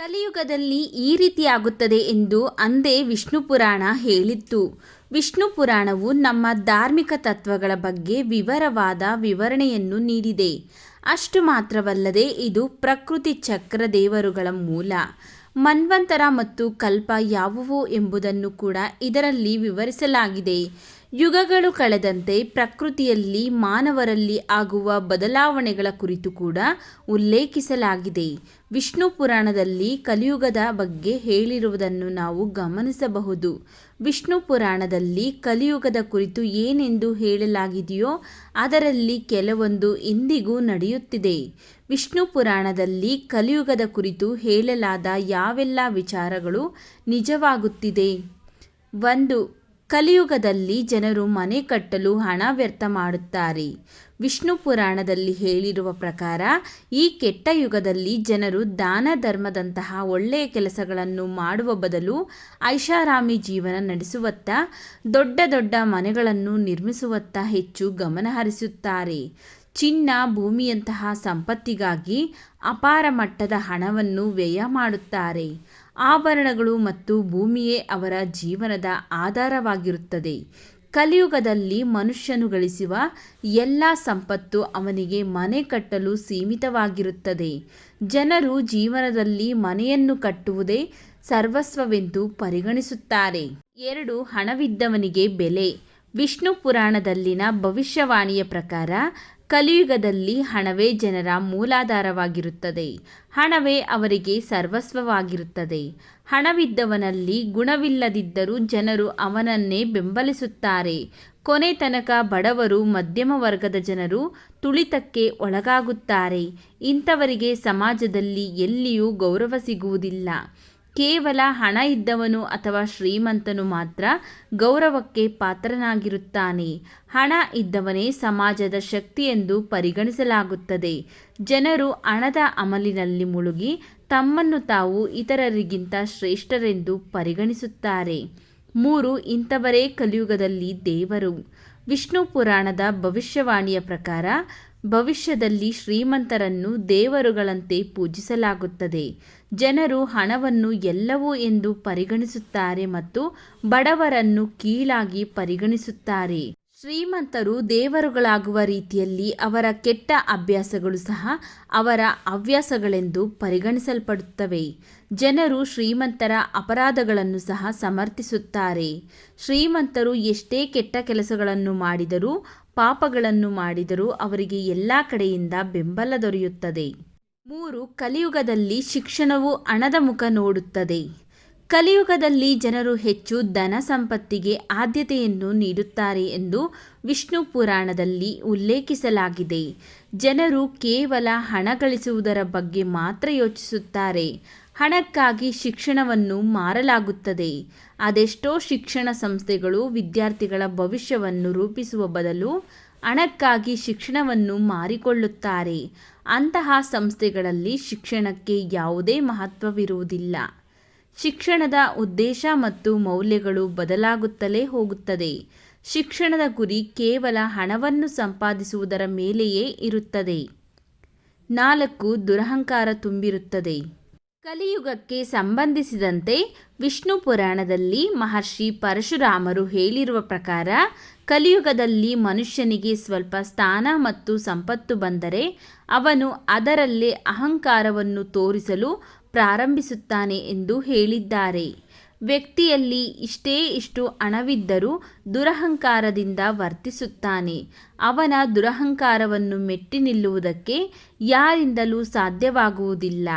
ಕಲಿಯುಗದಲ್ಲಿ ಈ ರೀತಿಯಾಗುತ್ತದೆ ಎಂದು ಅಂದೇ ವಿಷ್ಣು ಪುರಾಣ ಹೇಳಿತ್ತು. ವಿಷ್ಣು ಪುರಾಣವು ನಮ್ಮ ಧಾರ್ಮಿಕ ತತ್ವಗಳ ಬಗ್ಗೆ ವಿವರವಾದ ವಿವರಣೆಯನ್ನು ನೀಡಿದೆ. ಅಷ್ಟು ಮಾತ್ರವಲ್ಲದೆ ಇದು ಪ್ರಕೃತಿ ಚಕ್ರ ದೇವರುಗಳ ಮೂಲ. ಮನ್ವಂತರ ಮತ್ತು ಕಲ್ಪ ಯಾವುವು ಎಂಬುದನ್ನು ಕೂಡ ಇದರಲ್ಲಿ ವಿವರಿಸಲಾಗಿದೆ. ಯುಗಗಳು ಕಳೆದಂತೆ ಪ್ರಕೃತಿಯಲ್ಲಿ ಮಾನವರಲ್ಲಿ ಆಗುವ ಬದಲಾವಣೆಗಳ ಕುರಿತು ಕೂಡ ಉಲ್ಲೇಖಿಸಲಾಗಿದೆ. ವಿಷ್ಣು ಪುರಾಣದಲ್ಲಿ ಕಲಿಯುಗದ ಬಗ್ಗೆ ಹೇಳಿರುವುದನ್ನು ನಾವು ಗಮನಿಸಬಹುದು. ವಿಷ್ಣು ಪುರಾಣದಲ್ಲಿ ಕಲಿಯುಗದ ಕುರಿತು ಏನೆಂದು ಹೇಳಲಾಗಿದೆಯೋ ಅದರಲ್ಲಿ ಕೆಲವೊಂದು ಇಂದಿಗೂ ನಡೆಯುತ್ತಿದೆ. ವಿಷ್ಣು ಪುರಾಣದಲ್ಲಿ ಕಲಿಯುಗದ ಕುರಿತು ಹೇಳಲಾದ ಯಾವೆಲ್ಲ ವಿಚಾರಗಳು ನಿಜವಾಗುತ್ತಿದೆ? ಒಂದು ಕಲಿಯುಗದಲ್ಲಿ ಜನರು ಮನೆ ಕಟ್ಟಲು ಹಣ ವ್ಯರ್ಥ ಮಾಡುತ್ತಾರೆ. ವಿಷ್ಣು ಪುರಾಣದಲ್ಲಿ ಹೇಳಿರುವ ಪ್ರಕಾರ, ಈ ಕೆಟ್ಟ ಯುಗದಲ್ಲಿ ಜನರು ದಾನ ಧರ್ಮದಂತಹ ಒಳ್ಳೆಯ ಕೆಲಸಗಳನ್ನು ಮಾಡುವ ಬದಲು ಐಷಾರಾಮಿ ಜೀವನ ನಡೆಸುವತ್ತ, ದೊಡ್ಡ ದೊಡ್ಡ ಮನೆಗಳನ್ನು ನಿರ್ಮಿಸುವತ್ತ ಹೆಚ್ಚು ಗಮನಹರಿಸುತ್ತಾರೆ ಚಿನ್ನ ಭೂಮಿಯಂತಹ ಸಂಪತ್ತಿಗಾಗಿ ಅಪಾರ ಮಟ್ಟದ ಹಣವನ್ನು ವ್ಯಯ ಮಾಡುತ್ತಾರೆ. ಆಭರಣಗಳು ಮತ್ತು ಭೂಮಿಯೇ ಅವರ ಜೀವನದ ಆಧಾರವಾಗಿರುತ್ತದೆ. ಕಲಿಯುಗದಲ್ಲಿ ಮನುಷ್ಯನು ಗಳಿಸುವ ಎಲ್ಲ ಸಂಪತ್ತು ಅವನಿಗೆ ಮನೆ ಕಟ್ಟಲು ಸೀಮಿತವಾಗಿರುತ್ತದೆ. ಜನರು ಜೀವನದಲ್ಲಿ ಮನೆಯನ್ನು ಕಟ್ಟುವುದೇ ಸರ್ವಸ್ವವೆಂದು ಪರಿಗಣಿಸುತ್ತಾರೆ. ಎರಡು, ಹಣವಿದ್ದವನಿಗೆ ಬೆಲೆ. ವಿಷ್ಣು ಪುರಾಣದಲ್ಲಿನ ಭವಿಷ್ಯವಾಣಿಯ ಪ್ರಕಾರ ಕಲಿಯುಗದಲ್ಲಿ ಹಣವೇ ಜನರ ಮೂಲಾಧಾರವಾಗಿರುತ್ತದೆ. ಹಣವೇ ಅವರಿಗೆ ಸರ್ವಸ್ವವಾಗಿರುತ್ತದೆ. ಹಣವಿದ್ದವನಲ್ಲಿ ಗುಣವಿಲ್ಲದಿದ್ದರೂ ಜನರು ಅವನನ್ನೇ ಬೆಂಬಲಿಸುತ್ತಾರೆ. ಕೊನೆ ತನಕ ಬಡವರು ಮಧ್ಯಮ ವರ್ಗದ ಜನರು ತುಳಿತಕ್ಕೆ ಒಳಗಾಗುತ್ತಾರೆ. ಇಂಥವರಿಗೆ ಸಮಾಜದಲ್ಲಿ ಎಲ್ಲಿಯೂ ಗೌರವ ಸಿಗುವುದಿಲ್ಲ. ಕೇವಲ ಹಣ ಇದ್ದವನು ಅಥವಾ ಶ್ರೀಮಂತನು ಮಾತ್ರ ಗೌರವಕ್ಕೆ ಪಾತ್ರನಾಗಿರುತ್ತಾನೆ. ಹಣ ಇದ್ದವನೇ ಸಮಾಜದ ಎಂದು ಪರಿಗಣಿಸಲಾಗುತ್ತದೆ. ಜನರು ಹಣದ ಅಮಲಿನಲ್ಲಿ ಮುಳುಗಿ ತಮ್ಮನ್ನು ತಾವು ಇತರರಿಗಿಂತ ಶ್ರೇಷ್ಠರೆಂದು ಪರಿಗಣಿಸುತ್ತಾರೆ. ಮೂರು, ಇಂಥವರೇ ಕಲಿಯುಗದಲ್ಲಿ ದೇವರು. ವಿಷ್ಣು ಪುರಾಣದ ಭವಿಷ್ಯವಾಣಿಯ ಪ್ರಕಾರ ಭವಿಷ್ಯದಲ್ಲಿ ಶ್ರೀಮಂತರನ್ನು ದೇವರುಗಳಂತೆ ಪೂಜಿಸಲಾಗುತ್ತದೆ. ಜನರು ಹಣವನ್ನು ಎಲ್ಲವೂ ಎಂದು ಪರಿಗಣಿಸುತ್ತಾರೆ ಮತ್ತು ಬಡವರನ್ನು ಕೀಳಾಗಿ ಪರಿಗಣಿಸುತ್ತಾರೆ. ಶ್ರೀಮಂತರು ದೇವರುಗಳಾಗುವ ರೀತಿಯಲ್ಲಿ ಅವರ ಕೆಟ್ಟ ಅಭ್ಯಾಸಗಳು ಸಹ ಅವರ ಹವ್ಯಾಸಗಳೆಂದು ಪರಿಗಣಿಸಲ್ಪಡುತ್ತವೆ. ಜನರು ಶ್ರೀಮಂತರ ಅಪರಾಧಗಳನ್ನು ಸಹ ಸಮರ್ಥಿಸುತ್ತಾರೆ. ಶ್ರೀಮಂತರು ಎಷ್ಟೇ ಕೆಟ್ಟ ಕೆಲಸಗಳನ್ನು ಮಾಡಿದರೂ, ಪಾಪಗಳನ್ನು ಮಾಡಿದರೂ ಅವರಿಗೆ ಎಲ್ಲ ಕಡೆಯಿಂದ ಬೆಂಬಲ ದೊರೆಯುತ್ತದೆ. ಮೂರು, ಕಲಿಯುಗದಲ್ಲಿ ಶಿಕ್ಷಣವು ಹಣದ ಮುಖ ನೋಡುತ್ತದೆ. ಕಲಿಯುಗದಲ್ಲಿ ಜನರು ಹೆಚ್ಚು ಧನ ಸಂಪತ್ತಿಗೆ ಆದ್ಯತೆಯನ್ನು ನೀಡುತ್ತಾರೆ ಎಂದು ವಿಷ್ಣು ಪುರಾಣದಲ್ಲಿ ಉಲ್ಲೇಖಿಸಲಾಗಿದೆ. ಜನರು ಕೇವಲ ಹಣ ಗಳಿಸುವುದರ ಬಗ್ಗೆ ಮಾತ್ರ ಯೋಚಿಸುತ್ತಾರೆ. ಹಣಕ್ಕಾಗಿ ಶಿಕ್ಷಣವನ್ನು ಮಾರಲಾಗುತ್ತದೆ. ಅದೆಷ್ಟೋ ಶಿಕ್ಷಣ ಸಂಸ್ಥೆಗಳು ವಿದ್ಯಾರ್ಥಿಗಳ ಭವಿಷ್ಯವನ್ನು ರೂಪಿಸುವ ಬದಲು ಹಣಕ್ಕಾಗಿ ಶಿಕ್ಷಣವನ್ನು ಮಾರಿಕೊಳ್ಳುತ್ತಾರೆ. ಅಂತಹ ಸಂಸ್ಥೆಗಳಲ್ಲಿ ಶಿಕ್ಷಣಕ್ಕೆ ಯಾವುದೇ ಮಹತ್ವವಿರುವುದಿಲ್ಲ. ಶಿಕ್ಷಣದ ಉದ್ದೇಶ ಮತ್ತು ಮೌಲ್ಯಗಳು ಬದಲಾಗುತ್ತಲೇ ಹೋಗುತ್ತದೆ. ಶಿಕ್ಷಣದ ಗುರಿ ಕೇವಲ ಹಣವನ್ನು ಸಂಪಾದಿಸುವುದರ ಮೇಲೆಯೇ ಇರುತ್ತದೆ. ನಾಲ್ಕು, ದುರಹಂಕಾರ ತುಂಬಿರುತ್ತದೆ. ಕಲಿಯುಗಕ್ಕೆ ಸಂಬಂಧಿಸಿದಂತೆ ವಿಷ್ಣು ಪುರಾಣದಲ್ಲಿ ಮಹರ್ಷಿ ಪರಶುರಾಮರು ಹೇಳಿರುವ ಪ್ರಕಾರ, ಕಲಿಯುಗದಲ್ಲಿ ಮನುಷ್ಯನಿಗೆ ಸ್ವಲ್ಪ ಸ್ಥಾನ ಮತ್ತು ಸಂಪತ್ತು ಬಂದರೆ, ಅವನು ಅದರಲ್ಲೇ ಅಹಂಕಾರವನ್ನು ತೋರಿಸಲು ಪ್ರಾರಂಭಿಸುತ್ತಾನೆ ಎಂದು ಹೇಳಿದ್ದಾರೆ. ವ್ಯಕ್ತಿಯಲ್ಲಿ ಇಷ್ಟೇ ಇಷ್ಟು ಹಣವಿದ್ದರೂ ದುರಹಂಕಾರದಿಂದ ವರ್ತಿಸುತ್ತಾನೆ. ಅವನ ದುರಹಂಕಾರವನ್ನು ಮೆಟ್ಟಿ ನಿಲ್ಲುವುದಕ್ಕೆ ಯಾರಿಂದಲೂ ಸಾಧ್ಯವಾಗುವುದಿಲ್ಲ.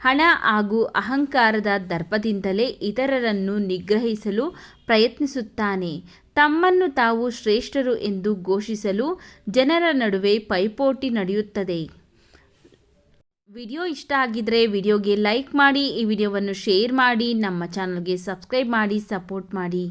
ಹಣ ಹಾಗೂ ಅಹಂಕಾರದ ದರ್ಪದಿಂದಲೇ ಇತರರನ್ನು ನಿಗ್ರಹಿಸಲು ಪ್ರಯತ್ನಿಸುತ್ತಾನೆ. ತಮ್ಮನ್ನು ತಾವು ಶ್ರೇಷ್ಠರು ಎಂದು ಘೋಷಿಸಲು ಜನರ ನಡುವೆ ಪೈಪೋಟಿ ನಡೆಯುತ್ತದೆ. ವಿಡಿಯೋ ಇಷ್ಟ ಆಗಿದ್ರೆ ವಿಡಿಯೋಗೆ ಲೈಕ್ ಮಾಡಿ ಈ ವಿಡಿಯೋವನ್ನು ಶೇರ್ ಮಾಡಿ ನಮ್ಮ ಚಾನಲ್ಗೆ ಸಬ್ಸ್ಕ್ರೈಬ್ ಮಾಡಿ, ಸಪೋರ್ಟ್ ಮಾಡಿ.